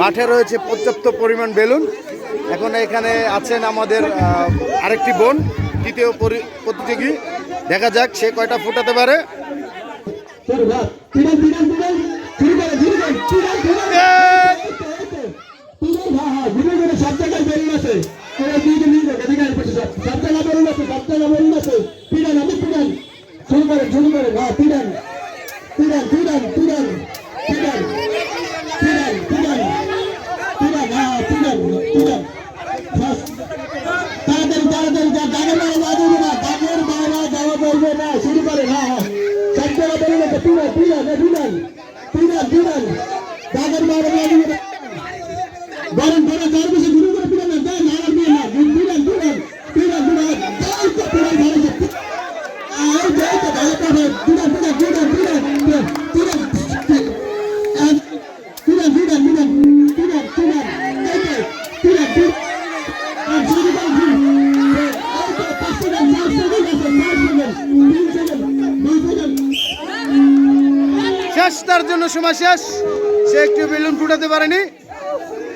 মাঠে রয়েছে পর্যাপ্ত পরিমাণ বেলুন। এখন এখানে আছেন আমাদের আরেকটি বোন, তৃতীয় প্রতিযোগী। দেখা যাক সে কয়টা ফুটাতে পারে। সব জায়গায় আছে। সব জায়গায় আছে, সব জায়গায় আছে। তাড়াতাড়ি তাড়াতাড়ি যা দাগের বাইরে না দেবে না দাগের বাইরে যাওয়া বলবে না শুরু করে হ্যাঁ হ্যাঁ সব জায়গা বলে না পিড়ান পিড়ান পিড়ান পিড়ান পিড়ান দাগের বাইরে না দেবে না শেষ তার জন্য সময় শেষ। সে একটু বেলুন ফুটাতে পারেনি।